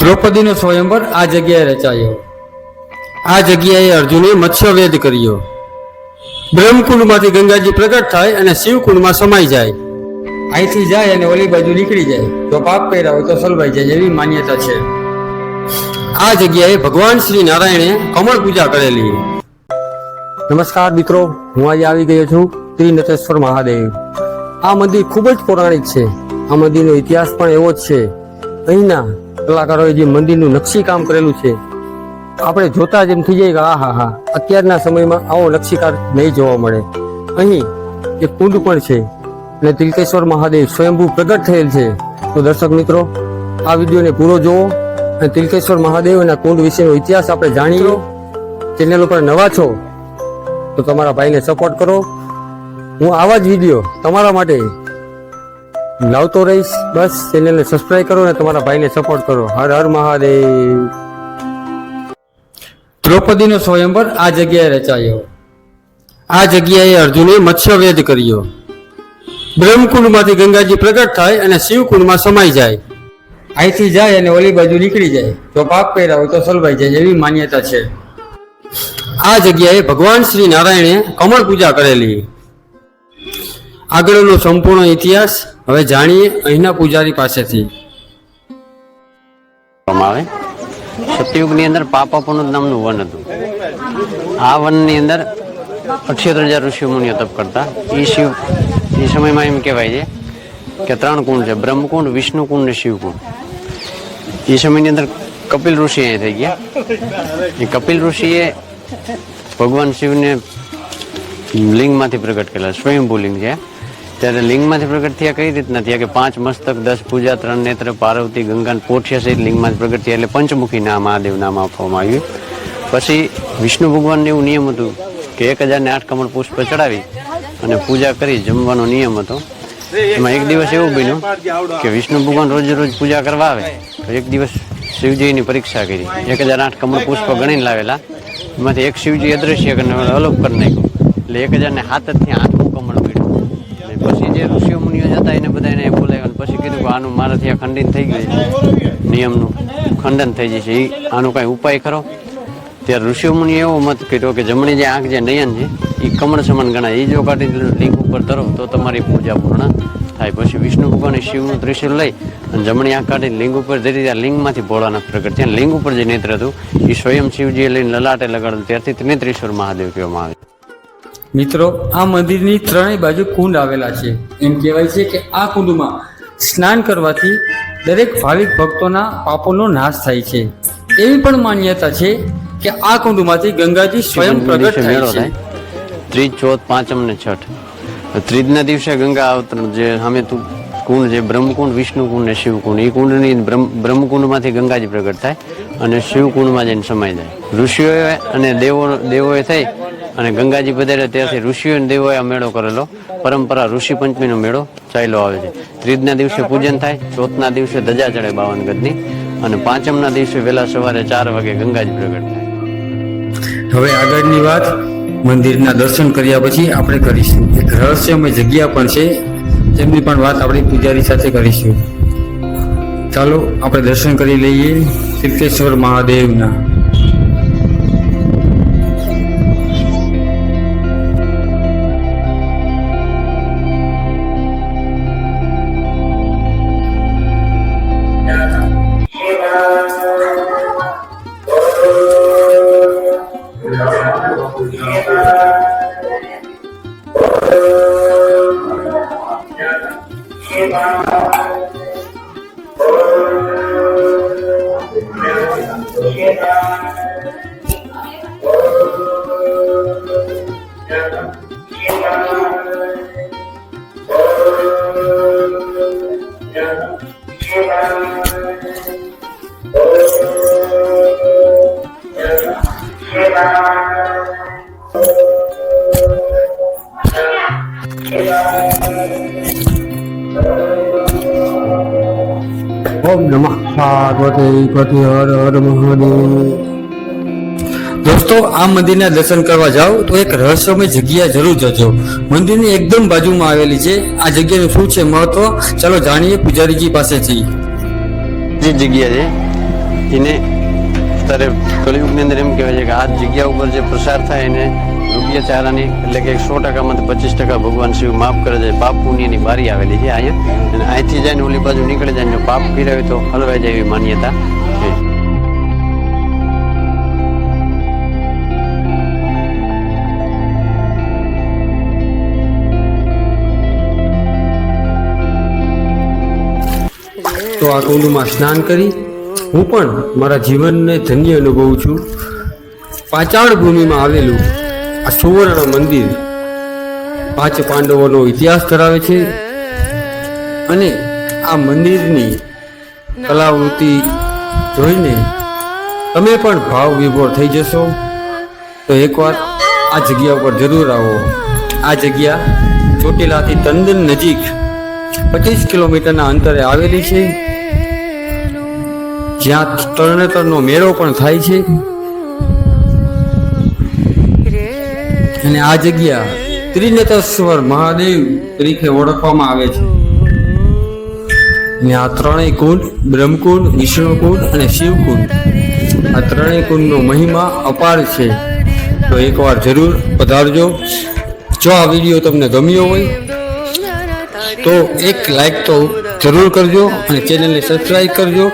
દ્રૌપદીનો સ્વયંવર આ જગ્યાએ રચાયો. આ જગ્યાએ અર્જુને મત્સ્યવેદ કર્યો. બ્રહ્મકુંડમાંથી ગંગાજી પ્રગટ થાય અને શિવકુંડમાં સમાઈ જાય. અહીંથી જાય અને ઓલી બાજુ નીકળી જાય. જો પાપ કર્યા હોય તો સલવાઈ જાય એવી માન્યતા છે. આ જગ્યાએ ભગવાન શ્રી નારાયણે કમળ પૂજા કરેલી. નમસ્કાર મિત્રો, હું આજે આવી ગયો છું ત્રિનટેશ્વર મહાદેવ. આ મંદિર ખૂબ જ પૌરાણિક છે. આ મંદિરનો ઇતિહાસ પણ એવો જ છે. અહીંના કલાકારોએ જે મંદિરનું નકશી કામ કરેલું છે, આપણે જોતા જ એમ થઈ જાય કે આ હા હા અત્યારના સમયમાં આવો નકશીકાર નહીં જોવા મળે. અહીં એક કુંડ પણ છે, અને તિલકેશ્વર મહાદેવ સ્વયંભૂ પ્રગટ થયેલ છે. તો દર્શક મિત્રો, આ વિડીયોને પૂરો જોવો અને તિલકેશ્વર મહાદેવ અને કુંડ વિશેનો ઇતિહાસ આપણે જાણીએ. ચેનલ ઉપર નવા છો, તો તમારા ભાઈને સપોર્ટ કરો. હું આવા જ વીડિયો તમારા માટે લાવતો રહીશ. બસ ચેનલને સબસ્ક્રાઇબ કરો અને તમારા ભાઈને સપોર્ટ કરો. હર હર મહાદેવ. દ્રૌપદીનો સ્વયંવર આ જગ્યાએ રચાયો. આ જગ્યાએ અર્જુને મત્સ્યવેદ કર્યો. બ્રહ્મકુંડમાંથી ગંગાજી પ્રગટ થાય અને શિવકુંડમાં સમાઈ જાય. અહીંથી જાય અને ઓલી બાજુ નીકળી જાય. જો પાપ કર્યા હોય તો સલવાઈ જાય એવી માન્યતા છે. આ જગ્યાએ ભગવાન શ્રી નારાયણે કમળ પૂજા કરેલી. આગળનો સંપૂર્ણ ઇતિહાસ હવે જાણીએ અહીંના પૂજારી પાસેથી. આવે સતયુગની અંદર પાપાપુનું નામનું વન હતું. આ વનની અંદર અઠ્યોતર હજાર ઋષિ મુનિઓ તપ કરતા. એ શિવ એ સમયમાં એમ કહેવાય છે કે ત્રણ કુંડ છે, બ્રહ્મકુંડ, વિષ્ણુકુંડ ને શિવકુંડ. એ સમયની અંદર કપિલ ઋષિ અહીંયા થઈ ગયા. એ કપિલ ઋષિએ ભગવાન શિવને લિંગમાંથી પ્રગટ કરેલા, સ્વયંભૂ લિંગ છે. ત્યારે લિંગમાંથી પ્રગટ થયા કઈ રીતના થયા કે પાંચ મસ્તક, દસ પૂજા, ત્રણ નેત્ર, પાર્વતી, ગંગા અને પોઠિયા સહિત લિંગમાંથી પ્રગટ થયા એટલે પંચમુખી નામ મહાદેવ નામ આપવામાં આવ્યું. પછી વિષ્ણુ ભગવાનને એવું નિયમ હતું કે એક હજારને આઠ કમળ પુષ્પ ચડાવી અને પૂજા કરી, જમવાનો નિયમ હતો. એમાં એક દિવસ એવું બન્યું કે વિષ્ણુ ભગવાન રોજ રોજ પૂજા કરવા આવે એક દિવસ શિવજીની પરીક્ષા કરી. એક હજાર આઠ કમળ પુષ્પ ગણીને લાવેલા. એમાંથી એક શિવજી અદ્રશ્ય કરીને અલોપ કરી નાખ્યું. એટલે એક હજારને હાથ ત્યાં આઠમું કમળ મળ્યું અને પછી જે ઋષિઓ મુનિઓ જતા એને બધાને બોલાવ્યા પછી કીધું કે આનું મારાથી આ ખંડિત થઈ ગયું છે. નિયમનું ખંડન થઈ જશે. એ આનો કાંઈ ઉપાય ખરો? ત્યારે ઋષિઓ મુનિએ એવો મત કર્યો કે જમણી જે આંખ જે નયન છે એ કમળ સમાન ગણાય. એ જો કાઢી લિંગ ઉપર ધરો તો તમારી પૂજા પૂર્ણ થાય. પછી વિષ્ણુ ભગવાને શિવનું ત્રિશુલ લઈ અને જમણી આંખ કાઢી લિંગ ઉપર ધરી ત્યાં લિંગમાંથી ભોળાનાથ પ્રગટ થયા, લિંગ ઉપર જે નેત્ર હતું એ સ્વયં શિવજીએ લઈને લલાટે લગાડ્યું ત્યારથી ત્રિનેત્રેશ્વર મહાદેવ કહેવામાં આવે મિત્રો આ મંદિરની ત્રણેય બાજુ કુંડ આવેલા છે. એમ કહેવાય છે કે આ કુંડમાં સ્નાન કરવાથી દરેક ભાવિક ભક્તોના પાપોનો નાશ થાય છે. એવી પણ માન્યતા છે કે આ કુંડમાંથી ગંગાજી સ્વયં પ્રગટ થાય છે. ત્રીજ ચોથ પાંચમ ને છઠ. ત્રીજના દિવસે ગંગા અવતરણ જે અમે તું કુંડ જે બ્રહ્મકુંડ વિષ્ણુકુંડ ને શિવકુંડ એ કુંડની બ્રહ્મકુંડમાંથી ગંગાજી પ્રગટ થાય અને શિવકુંડમાં જઈને સમાઈ જાય. ઋષિઓએ અને દેવો દેવોએ થઈ અને ગંગાજી પધારે ત્યારથી ઋષિઓ અને દેવોએ આ મેળો કરેલો. પરંપરા ઋષિ પંચમીનો મેળો ચાલ્યો આવે છે. ત્રીજના દિવસે પૂજન થાય, ચોથના દિવસે ધજા ચડે બાવન ગજની અને પાંચમના દિવસે વહેલા સવારે ચાર વાગે ગંગાજી પ્રગટ થાય. હવે આગળની વાત, મંદિરના દર્શન કર્યા પછી આપણે કરીશું. એક રહસ્યમય જગ્યા પણ છે, તેમની પણ વાત આપણે પૂજારી સાથે કરીશું. ચાલો, આપણે દર્શન કરી લઈએ સિદ્ધેશ્વર મહાદેવના. Thank you. ઓમ નમઃ. પાર્વતી પતિ હર હર મહાદેવ. દોસ્તો આ મંદિરના દર્શન કરવા જાઓ તો એક રહસ્યમય જગ્યા જરૂર જજો. મંદિરની એકદમ બાજુમાં આવેલી છે. આ જગ્યાનું શું છે મહત્વ? ચાલો જાણીએ પૂજારીજી પાસેથી. જે જગ્યા છે એને અત્યારે કળિયુગની અંદર એમ કહેવાય છે કે આ જગ્યા ઉપર જે પ્રસાર થાય એને રૂપિયા ચારાની, એટલે કે સો ટકામાંથી પચીસ ટકા ભગવાન શિવ માફ કરે છે. પાપ પુણ્યની બારી આવેલી છે અહીંયા. અને અહીંથી જાય ને ઓલી બાજુ નીકળે જાય પાપ ફેરવે તો હલવાઈ જાય એવી માન્યતા તો આ કુંડમાં સ્નાન કરી. હું પણ મારા જીવનને ધન્ય અનુભવું છું. પાચાળ ભૂમિમાં આવેલું. આ સુવર્ણ મંદિર પાંચ પાંડવોનો ઇતિહાસ ધરાવે છે અને આ મંદિરની કલાવૃત્તિ જોઈને તમે પણ ભાવ વિભોર થઈ જશો. તો એકવાર આ જગ્યા ઉપર જરૂર આવો. આ જગ્યા ચોટીલાથી તંદન નજીક પચીસ કિલોમીટરના અંતરે આવેલી છે. જ્યાં તરણેતરનો મેળો પણ થાય છે. અને આ જગ્યા ત્રિનેતેશ્વર મહાદેવ તરીકે ઓળખવામાં આવે છે. અને આ ત્રણેય કુંડ, બ્રહ્મકુંડ, વિષ્ણુકુંડ અને શિવકુંડ. આ ત્રણેય કુંડનો મહિમા અપાર છે. તો એકવાર જરૂર પધારજો. જો આ વીડિયો તમને ગમ્યો હોય, તો એક લાઈક તો જરૂર કરજો અને ચેનલને સબસ્ક્રાઈબ કરજો.